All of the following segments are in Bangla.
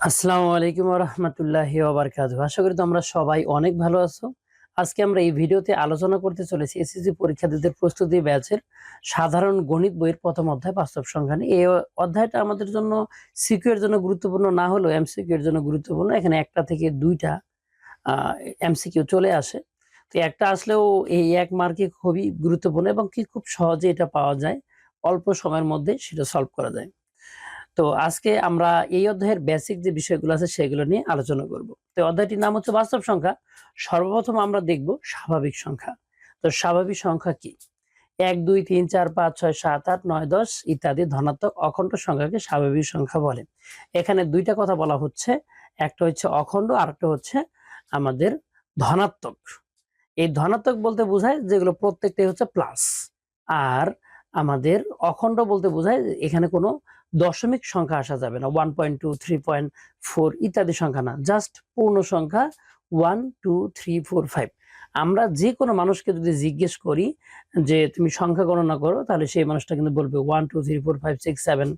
আসসালামু আলাইকুম রহমতুল্লাহি ওবরকাত আশা করি তোমরা সবাই অনেক ভালো আছো। আজকে আমরা এই ভিডিওতে আলোচনা করতে চলেছি এসএসসি পরীক্ষার্থীদের প্রস্তুতি ব্যাচের সাধারণ গণিত বইয়ের প্রথম অধ্যায় বাস্তব সংখ্যা নিয়ে। এই অধ্যায়টা আমাদের জন্য সিকিউ এর জন্য গুরুত্বপূর্ণ, না হলেও এমসিকিউ এর জন্য গুরুত্বপূর্ণ। এখানে একটা থেকে দুইটা এমসিকিউ চলে আসে। তো একটা আসলেও এই এক মার্কে খুবই গুরুত্বপূর্ণ এবং কি খুব সহজে এটা পাওয়া যায়। অল্প সময়ের মধ্যে সেটা সলভ করা যায়। তো আজকে আমরা এই অধ্যায়ের বেসিক যে বিষয়গুলো আছে সেগুলো নিয়ে আলোচনা করব। তো অধ্যায়টির নাম হচ্ছে বাস্তব সংখ্যা। সর্বপ্রথম আমরা দেখব স্বাভাবিক সংখ্যা। তো স্বাভাবিক সংখ্যা কি? এক, দুই, তিন, চার, পাঁচ, ছয়, সাত, আট, নয়, দশ ইত্যাদি ধনাত্মক অখণ্ড সংখ্যাকে স্বাভাবিক সংখ্যা বলে। এখানে দুইটা কথা বলা হচ্ছে। একটা হচ্ছে অখণ্ড আর একটা হচ্ছে আমাদের ধনাত্মক। এই ধনাত্মক বলতে বোঝায় যেগুলো প্রত্যেকটাই হচ্ছে প্লাস আর আমাদের অখণ্ড বলতে বোঝায় এখানে কোনো দশমিক সংখ্যা আসা যাবে না one point two three point four ইত্যাদি সংখ্যা না জাস্ট পূর্ণ সংখ্যা one two three four five আমরা যে কোনো মানুষকে যদি জিজ্ঞেস করি যে তুমি সংখ্যা গণনা করো, তাহলে সেই মানুষটা কিন্তু বলবে one two three four five six seven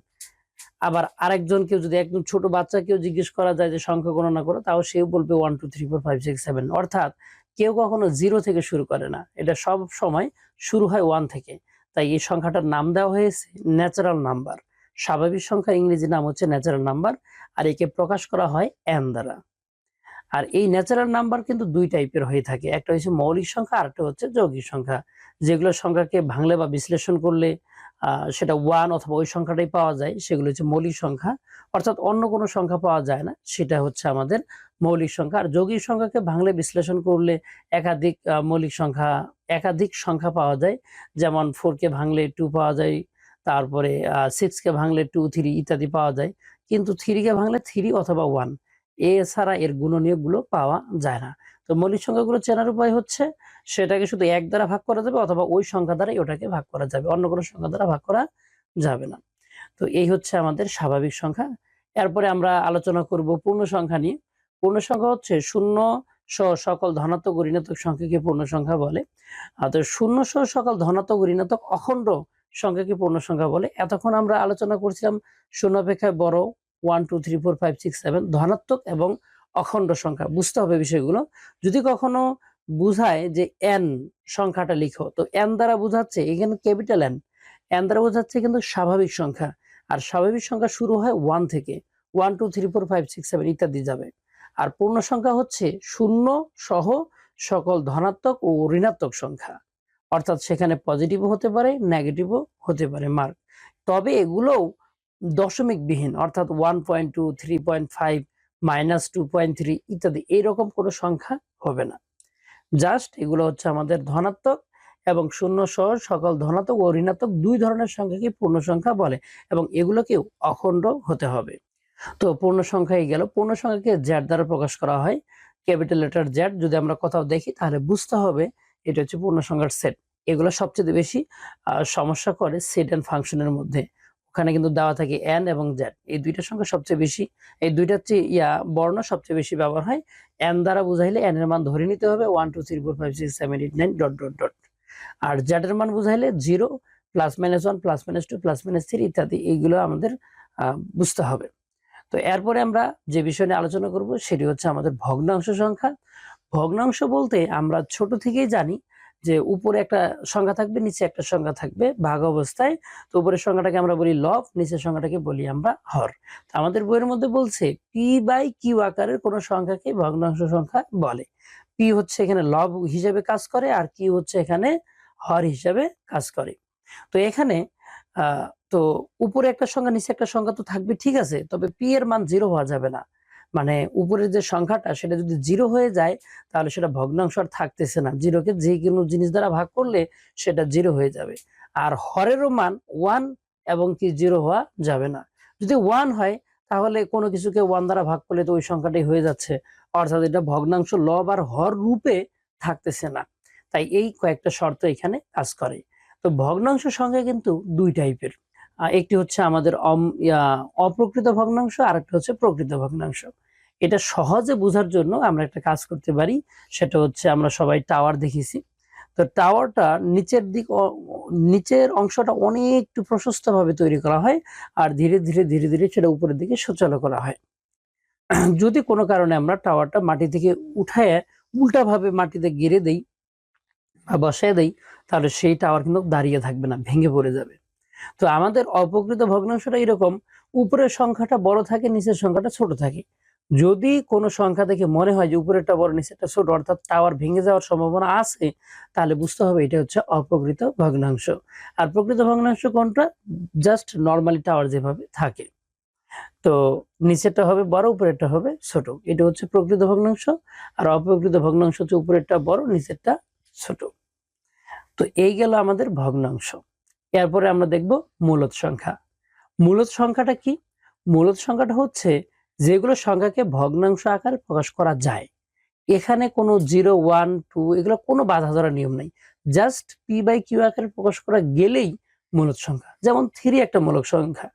আবার আরেকজনকেও যদি একদম ছোট বাচ্চাকেও জিজ্ঞেস করা যায় যে সংখ্যা গণনা করো, তাও সেও বলবে one two three four five six seven অর্থাৎ কেউ কখনো জিরো থেকে শুরু করে না, এটা সব সময় শুরু হয় ওয়ান থেকে। তাই এই সংখ্যাটার নাম দেওয়া হয়েছে ন্যাচারাল নাম্বার স্বাভাবিক সংখ্যার ইংরেজি নাম হচ্ছে ন্যাচারাল নাম্বার আর একে প্রকাশ করা হয় এন দ্বারা। আর এই ন্যাচারাল নাম্বার কিন্তু দুই টাইপের হয়ে থাকে, একটা হচ্ছে মৌলিক সংখ্যা, আর একটা হচ্ছে যৌগিক সংখ্যা। যেগুলো সংখ্যাকে ভাঙলে বা বিশ্লেষণ করলে সেটা ওয়ান অথবা ওই সংখ্যাটাই পাওয়া যায়, সেগুলো হচ্ছে মৌলিক সংখ্যা। অর্থাৎ অন্য কোনো সংখ্যা পাওয়া যায় না, সেটা হচ্ছে আমাদের মৌলিক সংখ্যা। আর যৌগিক সংখ্যাকে ভাঙলে বিশ্লেষণ করলে একাধিক মৌলিক সংখ্যা, একাধিক সংখ্যা পাওয়া যায়। যেমন ফোরকে ভাঙলে টু পাওয়া যায় তারপরে সিক্সকে ভাঙলে টু থ্রি ইত্যাদি পাওয়া যায়। কিন্তু থ্রিকে ভাঙলে থ্রি অথবা ওয়ান এছাড়া এর গুণনীয়কগুলো পাওয়া যায় না। তো মৌলিক সংখ্যাগুলো চেনার উপায় হচ্ছে, সেটাকে শুধু এক দ্বারা ভাগ করা যাবে অথবা ওই সংখ্যা দ্বারাই ওটাকে ভাগ করা যাবে, অন্য কোনো সংখ্যা দ্বারা ভাগ করা যাবে না। তো এই হচ্ছে আমাদের স্বাভাবিক সংখ্যা। এরপরে আমরা আলোচনা করব পূর্ণ সংখ্যা নিয়ে। পূর্ণ সংখ্যা হচ্ছে শূন্য সহ সকল ধনাত্মক ঋণাত্মক সংখ্যাকে পূর্ণ সংখ্যা বলে। তো শূন্য সহ সকল ধনাত্মক ঋণাত্মক অখণ্ড সংখ্যাকে পূর্ণ সংখ্যা বলে। এতক্ষণ আমরা আলোচনা করছিলাম শূন্য অপেক্ষায় বড় one two three four five six seven ধনাত্মক এবং অখণ্ড সংখ্যা। বুঝতে হবে বিষয়গুলো। যদি কখনো বুঝায় যে এন সংখ্যাটা লিখো, তো এন দ্বারা বোঝাচ্ছে এখানে ক্যাপিটাল এন এন দ্বারা বোঝাচ্ছে কিন্তু স্বাভাবিক সংখ্যা। আর স্বাভাবিক সংখ্যা শুরু হয় ওয়ান থেকে। One two three four five six seven ইত্যাদি যাবে। আর পূর্ণ সংখ্যা হচ্ছে শূন্য সহ সকল ধনাত্মক ও ঋণাত্মক সংখ্যা। অর্থাৎ সেখানে পজিটিভও হতে পারে নেগেটিভও হতে পারে মার্ক তবে এগুলোও দশমিক বিহীন অর্থাৎ one point two three point five minus two point three ইত্যাদি। এইরকম কোনো সংখ্যা হবে না। জাস্ট এগুলো হচ্ছে আমাদের ধনাত্মক এবং শূন্য সহ সকল ধনাত্মক ও ঋণাত্মক দুই ধরনের সংখ্যাকে পূর্ণ সংখ্যা বলে এবং এগুলোকেও অখণ্ড হতে হবে। তো পূর্ণ সংখ্যায় গেল। পূর্ণ সংখ্যাকে জ্যাড দ্বারা প্রকাশ করা হয়, ক্যাপিটাল লেটার জ্যাড যদি আমরা কোথাও দেখি তাহলে বুঝতে হবে এটা হচ্ছে পূর্ণ সংখ্যার সেট এগুলো সবচেয়ে বেশি সমস্যা করে সেট অ্যান্ড ফাংশনের মধ্যে। ওখানে কিন্তু দেওয়া থাকে এন এবং জেড এই দুইটা সংখ্যা সবচেয়ে বেশি, এই দুইটা হচ্ছে ইয়া, বর্ণ সবচেয়ে বেশি ব্যবহার হয়। এন দ্বারা বুঝাইলে এন এর মান ধরে নিতে হবে। One two three four five six seven eight nine dot dot dot আর জেড এর মান বুঝাইলে zero plus minus one plus minus two plus minus three ইত্যাদি, এইগুলো আমাদের বুঝতে হবে। তো এরপরে আমরা যে বিষয় নিয়ে আলোচনা করব, সেটি হচ্ছে আমাদের ভগ্নাংশ সংখ্যা। ভগ্নাংশ বলতে আমরা ছোট থেকেই জানি যে উপরে একটা সংখ্যা থাকবে, নিচে একটা সংখ্যা থাকবে, ভাগ অবস্থায়। তো উপরের সংখ্যাটাকে আমরা বলি লভ নিচের সংখ্যাটাকে বলি আমরা হর। আমাদের বইয়ের মধ্যে বলছে পি বাই কিউ আকারের কোন সংখ্যাকে ভগ্নাংশ সংখ্যা বলে। পি হচ্ছে এখানে লভ হিসেবে কাজ করে আর কিউ হচ্ছে এখানে হর হিসেবে কাজ করে। তো এখানে তো উপরে একটা সংখ্যা, নিচে একটা সংখ্যা তো থাকবে, ঠিক আছে। তবে পি এর মান জিরো হওয়া যাবে না। মানে উপরের যে সংখ্যাটা সেটা যদি জিরো হয়ে যায়, তাহলে সেটা ভগ্নাংশ আর থাকতেছে না। জিরোকে যে কোনো জিনিস দ্বারা ভাগ করলে সেটা জিরো হয়ে যাবে। আর হরেরও মান ওয়ান এবং কি জিরো হওয়া যাবে না। যদি ওয়ান হয়, তাহলে কোনো কিছুকে ওয়ান দ্বারা ভাগ করলে তো ওই সংখ্যাটাই হয়ে যাচ্ছে। অর্থাৎ এটা ভগ্নাংশ লব আর হর রূপে থাকতেছে না। তাই এই কয়েকটা শর্ত এখানে কাজ করে। তো ভগ্নাংশ সংখ্যা কিন্তু দুই টাইপের একটি হচ্ছে আমাদের অপ্রকৃত ভগ্নাংশ আর একটা হচ্ছে প্রকৃত ভগ্নাংশ। এটা সহজে বোঝার জন্য আমরা একটা কাজ করতে পারি, সেটা হচ্ছে আমরা সবাই টাওয়ার দেখেছি। তো টাওয়ারটা নিচের দিক নিচের অংশটা অনেক একটু প্রশস্ত তৈরি করা হয় আর ধীরে ধীরে ধীরে ধীরে সেটা উপরের দিকে সচল করা হয়। যদি কোনো কারণে আমরা টাওয়ারটা মাটি থেকে উঠায় উল্টাভাবে মাটিতে গেড়ে দেই বা বসায় দেই, তাহলে সেই টাওয়ার কিন্তু দাঁড়িয়ে থাকবে না, ভেঙে পড়ে যাবে। তো আমাদের অপকৃত ভগ্নাংশটা এরকম, উপরের সংখ্যাটা বড় থাকে, নিচের সংখ্যাটা ছোট থাকে। যদি কোনো সংখ্যা দেখে মনে হয় যে উপরেরটা বড়, নিচেরটা ছোট, অর্থাৎ টাওয়ার ভেঙে যাওয়ার সম্ভাবনা আছে, তাহলে বুঝতে হবে এটা হচ্ছে অপ্রকৃত ভগ্নাংশ। আর প্রকৃত ভগ্নাংশ কোনটা? জাস্ট নর্মালি টাওয়ার যেভাবে থাকে। তো নিচেরটা হবে বড়, উপরেরটা হবে ছোট। এটা হচ্ছে প্রকৃত ভগ্নাংশ। আর অপ্রকৃত ভগ্নাংশ হচ্ছে উপরেরটা বড়, নিচেরটা ছোট। তো এই গেল আমাদের ভগ্নাংশ। এরপরে আমরা দেখব মূলত সংখ্যা। মূলত সংখ্যাটা কি? মূলত সংখ্যাটা হচ্ছে যেগুলো সংখ্যাকে ভগ্নাংশ আকারে প্রকাশ করা যায়। এখানে কোনো জিরো, ওয়ান, টু এগুলো কোনো বাধা ধরার নিয়ম নাই। জাস্ট পি বাই কিউ আকারে প্রকাশ করা গেলেই মূলত সংখ্যা। যেমন থ্রি একটা মূলক সংখ্যা।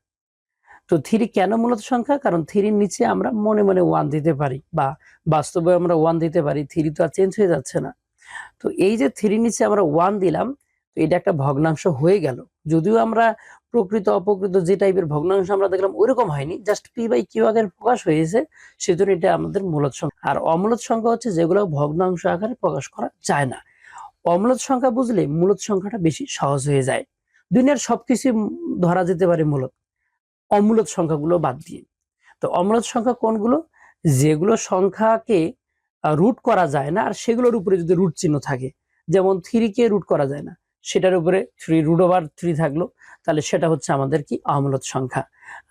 তো থ্রি কেন মূলত সংখ্যা? কারণ থ্রির নিচে আমরা মনে মনে ওয়ান দিতে পারি বা বাস্তবে আমরা ওয়ান দিতে পারি, থ্রি তো আর চেঞ্জ হয়ে যাচ্ছে না। তো এই যে থ্রির নিচে আমরা ওয়ান দিলাম, তো এটা একটা ভগ্নাংশ হয়ে গেল। যদিও আমরা প্রকৃত অপকৃত যে টাইপের ভগ্নাংশ আমরা দেখলাম, ওইরকম হয়নি। জাস্ট পি বাই কিউ আকারে প্রকাশ হয়েছে, সেজন্য এটা আমাদের মূলত সংখ্যা। আর অমূলত সংখ্যা হচ্ছে যেগুলো ভগ্নাংশ আকারে প্রকাশ করা যায় না। অমূলত সংখ্যা বুঝলে মূলত সংখ্যাটা বেশি সহজ হয়ে যায়। দুনিয়ার সবকিছু ধরা যেতে পারে মূলত। অমূলত সংখ্যাগুলো বাদ দিয়ে। তো অমূলত সংখ্যা কোনগুলো? যেগুলো সংখ্যাকে রুট করা যায় না, আর সেগুলোর উপরে যদি রুট চিহ্ন থাকে, যেমন থ্রি কে রুট করা যায় না, সেটার উপরে থ্রি রুট ওভার থ্রি থাকল। তাহলে সেটা হচ্ছে আমাদের কি? অমূলত সংখ্যা।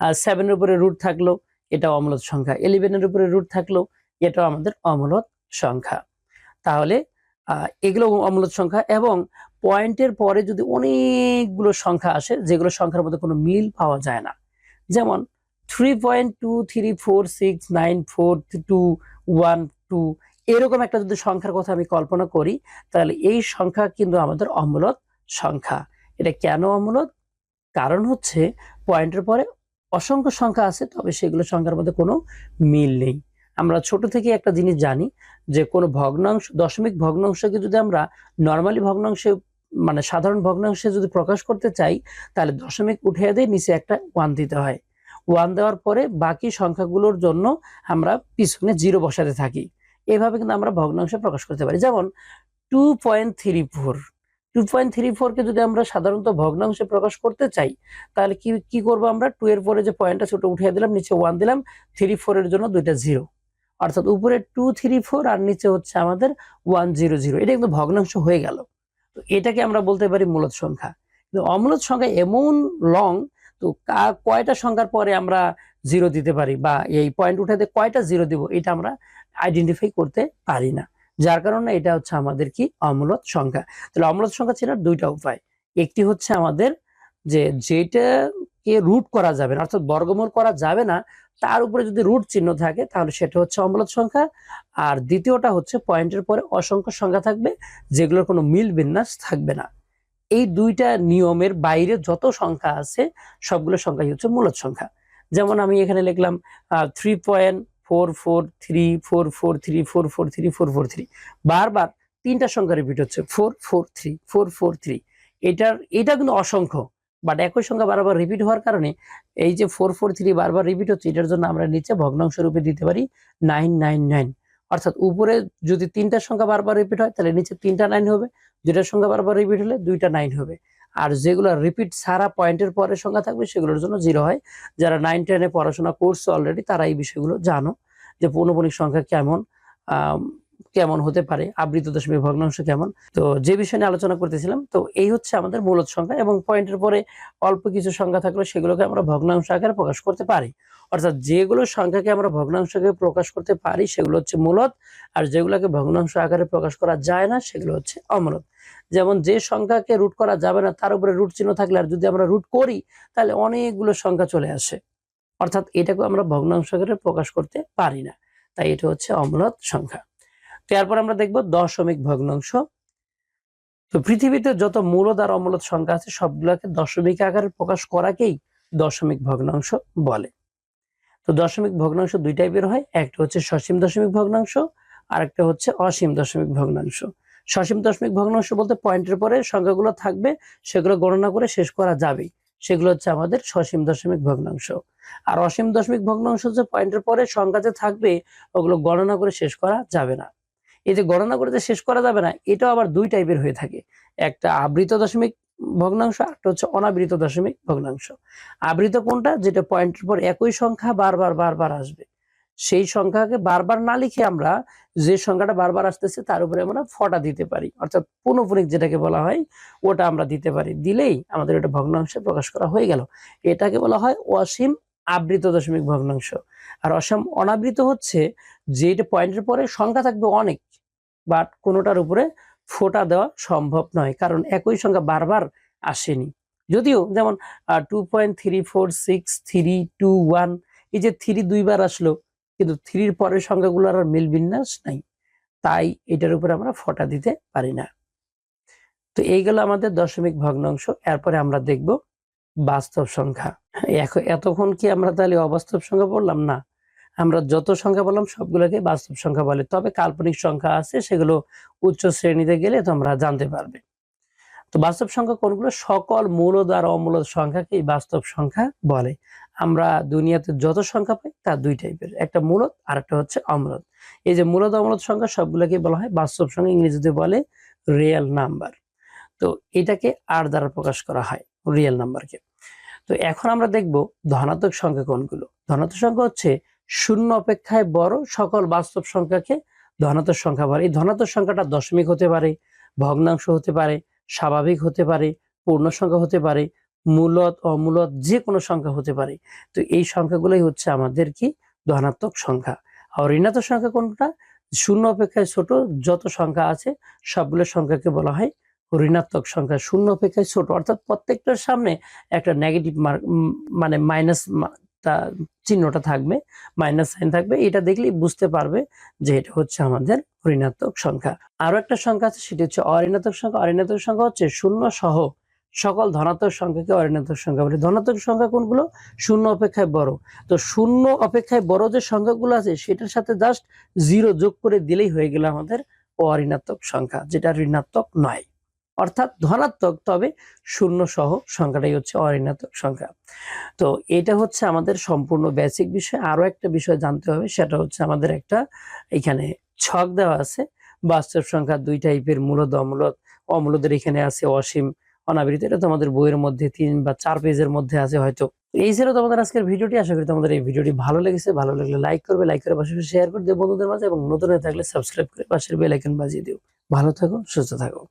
আর সেভেনের উপরে রুট থাকল এটা অমূলত সংখ্যা। ইলেভেনের উপরে রুট থাকল, এটাও আমাদের অমূলত সংখ্যা। তাহলে এগুলো অমূলত সংখ্যা এবং পয়েন্টের পরে যদি অনেকগুলো সংখ্যা আসে, যেগুলো সংখ্যার মধ্যে কোনো মিল পাওয়া যায় না, যেমন three point two three four six nine four two one two এরকম একটা যদি সংখ্যার কথা আমি কল্পনা করি, তাহলে এই সংখ্যা কিন্তু আমাদের অমূলত সংখ্যা। এটা কেন অমূলত? কারণ হচ্ছে পয়েন্টের পরে অসংখ্য সংখ্যা আছে, তবে সেগুলো সংখ্যার মধ্যে কোনো মিল নেই। আমরা ছোট থেকে একটা জিনিস জানি যে কোনো ভগ্নাংশ, দশমিক ভগ্নাংশকে যদি আমরা নর্মালি ভগ্নাংশে মানে সাধারণ ভগ্নাংশে যদি প্রকাশ করতে চাই, তাহলে দশমিক উঠিয়ে দিয়ে নিচে একটা ওয়ান দিতে হয়। ওয়ান দেওয়ার পরে বাকি সংখ্যাগুলোর জন্য আমরা পিছনে জিরো বসাতে থাকি। এভাবে কিন্তু আমরা ভগ্নাংশে প্রকাশ করতে পারি। যেমন two point three four two point three ফোরকে যদি আমরা সাধারণত ভগ্নাংশে প্রকাশ করতে চাই, তাহলে কি কি করব আমরা? টু এর পরে যে পয়েন্টটা ছোট উঠিয়ে দিলাম, নিচে ওয়ান দিলাম থ্রি ফোর এর জন্য দুইটা জিরো অর্থাৎ উপরে টু থ্রি ফোর আর নিচে হচ্ছে আমাদের ওয়ান জিরো জিরো এটা কিন্তু ভগ্নাংশ হয়ে গেল। তো এটাকে আমরা বলতে পারি মূলত সংখ্যা। কিন্তু অমূলত সংখ্যা এমন লং তো কয়টা সংখ্যার পরে আমরা জিরো দিতে পারি বা এই পয়েন্ট উঠাতে কয়টা জিরো দিব, এটা আমরা আইডেন্টিফাই করতে পারি না। যার কারণে এটা হচ্ছে আমাদের কি অমূলত সংখ্যা। তাহলে অমূলত সংখ্যা চেনার দুইটা উপায়। একটি হচ্ছে আমাদের যে যেটাকে রুট করা যাবে না, অর্থাৎ বর্গমূল করা যাবে না, তার উপরে যদি রুট চিহ্ন থাকে, তাহলে সেটা হচ্ছে অমূলত সংখ্যা। আর দ্বিতীয়টা হচ্ছে পয়েন্টের পরে অসংখ্য সংখ্যা থাকবে, যেগুলোর কোনো মিল বিন্যাস থাকবে না। এই দুইটা নিয়মের বাইরে যত সংখ্যা আছে, সবগুলো সংখ্যাই হচ্ছে মূলত সংখ্যা। যেমন আমি এখানে লিখলাম three point four four three four four three four four three four four three বারবার তিনটা সংখ্যা রিপিট হচ্ছে four four three four four three এটার, এটা কিন্তু অসংখ্য বাট একই সংখ্যা বারবার রিপিট হওয়ার কারণে এই যে ফোর ফোর থ্রি বারবার রিপিট হচ্ছে, এটার জন্য আমরা নিচে ভগ্নাংশ রূপে দিতে পারি নাইন নাইন নাইন অর্থাৎ উপরে যদি তিনটা সংখ্যা বারবার রিপিট হয়, তাহলে নিচে তিনটা নাইন হবে, দুইটার সংখ্যা বারবার রিপিট হলে দুইটা নাইন হবে। আর যেগুলো রিপিট সারা পয়েন্টের পরে সংখ্যা থাকবে, সেগুলোর জন্য জিরো হয়। যারা নাইন টেনে পড়াশোনা করছে অলরেডি তারা এই বিষয়গুলো জানো যে পৌনপনিক সংখ্যা কেমন কেমন হতে পারে, আবৃত দশমিক ভগ্নাংশ কেমন। তো যে বিষয় নিয়ে আলোচনা করতেছিলাম, তো এই হচ্ছে আমাদের মূলত সংখ্যা এবং পয়েন্টের পরে অল্প কিছু সংখ্যা থাকলে সেগুলোকে আমরা ভগ্নাংশ আকারে প্রকাশ করতে পারি। অর্থাৎ যেগুলো সংখ্যাকে আমরা ভগ্নাংশকে প্রকাশ করতে পারি, সেগুলো হচ্ছে মূলত, আর যেগুলোকে ভগ্নাংশ আকারে প্রকাশ করা যায় না, সেগুলো হচ্ছে অমূলত। যেমন যে সংখ্যাকে রুট করা যাবে না, তার উপরে রুট চিহ্ন থাকলে, আর যদি আমরা রুট করি, তাহলে অনেকগুলো সংখ্যা চলে আসে। অর্থাৎ এটাকে আমরা ভগ্নাংশ আকারে প্রকাশ করতে পারি না। তাই এটা হচ্ছে অমূলত সংখ্যা। তো এরপর আমরা দেখব দশমিক ভগ্নাংশ। তো পৃথিবীতে যত মূলত আর অমূলদ সংখ্যা আছে, সবগুলোকে দশমিক আকারে প্রকাশ করাকেই দশমিক ভগ্নাংশ বলে। তো দশমিক ভগ্নাংশ দুই টাইপের হয়, একটা হচ্ছে সসীম দশমিক ভগ্নাংশ আর একটা হচ্ছে অসীম দশমিক ভগ্নাংশ। সসীম দশমিক ভগ্নাংশ বলতে পয়েন্টের পরে সংখ্যাগুলো থাকবে, সেগুলো গণনা করে শেষ করা যাবে। সেগুলো হচ্ছে আমাদের সসীম দশমিক ভগ্নাংশ। আর অসীম দশমিক ভগ্নাংশ হচ্ছে পয়েন্টের পরে সংখ্যা যে থাকবে, ওগুলো গণনা করে শেষ করা যাবে না। এই যে গণনা করে যে শেষ করা যাবে না, এটাও আবার দুই টাইপের হয়ে থাকে। একটা আবৃত দশমিক ভগ্নাংশ একটা হচ্ছে অনাবৃত দশমিক ভগ্নাংশ। আবৃত কোনটা যেটা পয়েন্টের পর একই সংখ্যা বারবার বারবার আসবে। সেই সংখ্যাকে বারবার না লিখে আমরা যে সংখ্যাটা বারবার আসতেছে তার উপরে আমরা ফটা দিতে পারি। অর্থাৎ পুনঃপুনিক যেটাকে বলা হয়, ওটা আমরা দিতে পারি। দিলেই আমাদের এটা ভগ্নাংশে প্রকাশ করা হয়ে গেল। এটাকে বলা হয় অসীম আবৃত দশমিক ভগ্নাংশ। আর অসীম অনাবৃত হচ্ছে যেটা পয়েন্টের পরে সংখ্যা থাকবে অনেক, বাট কোনোটার উপরে ফোটা দেওয়া সম্ভব নয়, কারণ একই সংখ্যা বারবার আসেনি। যদিও যেমন two point three four six three two one এই যে থ্রি দুইবার আসলো, কিন্তু থ্রির পরের সংখ্যাগুলো আর মিল বিন্যাস নাই। তাই এটার উপরে আমরা ফোটা দিতে পারি না। তো এইগুলো আমাদের দশমিক ভগ্নাংশ, এরপরে আমরা দেখব বাস্তব সংখ্যা। এখন এতক্ষণ কি আমরা তাহলে অবাস্তব সংখ্যা বললাম না। আমরা যত সংখ্যা বললাম, সবগুলোকে বাস্তব সংখ্যা বলে। তবে কাল্পনিক সংখ্যা আছে, সেগুলো উচ্চ শ্রেণীতে গেলে তোমরা জানতে পারবে। তো বাস্তব সংখ্যা কোনগুলো? সকল মূলদ আর অমূলদ সংখ্যাকেই বাস্তব সংখ্যা বলে। আমরা দুনিয়াতে যত সংখ্যা পাই, তা দুই টাইপের। একটা মূলদ আর একটা হচ্ছে অমূলদ। এই যে মূলদ, অমূলদ সংখ্যা সবগুলোকে বলা হয় বাস্তব সংখ্যা, ইংরেজিতে বলে রিয়েল নাম্বার। তো এটাকে আর দ্বারা প্রকাশ করা হয়, রিয়েল নাম্বারকে। তো এখন আমরা দেখব ধনাত্মক সংখ্যা কোনগুলো? ধনাত্মক সংখ্যা হচ্ছে শূন্য অপেক্ষায় বড় সকল বাস্তব সংখ্যাকে ধনাত্মক সংখ্যা বলে। এই ধনাত্মক সংখ্যাটা দশমিক হতে পারে, ভগ্নাংশ হতে পারে, স্বাভাবিক হতে পারে, পূর্ণ সংখ্যা হতে পারে, মূলত, অমূলত যে কোনো সংখ্যা হতে পারে। তো এই সংখ্যাগুলোই হচ্ছে আমাদের কি? ধনাত্মক সংখ্যা। আর ঋণাত্মক সংখ্যা কোনটা? শূন্য অপেক্ষায় ছোট যত সংখ্যা আছে, সবগুলো সংখ্যাকে বলা হয় ঋণাত্মক সংখ্যা। শূন্য অপেক্ষায় ছোট, অর্থাৎ প্রত্যেকটার সামনে একটা নেগেটিভ মানে মাইনাস চিহ্নটা থাকবে মাইনাস সাইন থাকবে, এটা দেখলেই বুঝতে পারবে যে এটা হচ্ছে আমাদের ঋণাত্মক সংখ্যা। আরও একটা সংখ্যা আছে, সেটি হচ্ছে অঋণাত্মক সংখ্যা। অঋণাত্মক সংখ্যা হচ্ছে শূন্য সহ সকল ধনাত্মক সংখ্যাকে অঋণাত্মক সংখ্যা বলে। ধনাত্মক সংখ্যা কোনগুলো? শূন্য অপেক্ষায় বড়। তো শূন্য অপেক্ষায় বড় যে সংখ্যাগুলো আছে, সেটার সাথে জাস্ট জিরো যোগ করে দিলেই হয়ে গেল আমাদের অঋণাত্মক সংখ্যা, যেটা ঋণাত্মক নয়। অর্থাৎ ধনাত্মক, তবে শূন্য সহ সংখ্যাটাই হচ্ছে অঋণাত্মক সংখ্যা। তো এটা হচ্ছে আমাদের সম্পূর্ণ বেসিক বিষয়। আরও একটা বিষয় জানতে হবে, সেটা হচ্ছে আমাদের একটা এখানে ছক দেওয়া আছে। বাস্তব সংখ্যা দুই টাইপের মূলত অমূলত অমূলদের এখানে আছে অসীম, অনাবৃত। এটা তোমাদের বইয়ের মধ্যে, তিন বা চার পেজের মধ্যে আছে হয়তো। এই ছিল তোমাদের আজকের ভিডিওটি। আশা করি তোমাদের এই ভিডিওটি ভালো লেগেছে। ভালো লাগলে লাইক করবে লাইক করে পাশাপাশি শেয়ার করে দিও বন্ধুদের মাঝে এবং নতুন হয়ে থাকলে সাবস্ক্রাইব করে পাশের বেল আইকন বাজিয়ে দিও। ভালো থাকো সুস্থ থাকো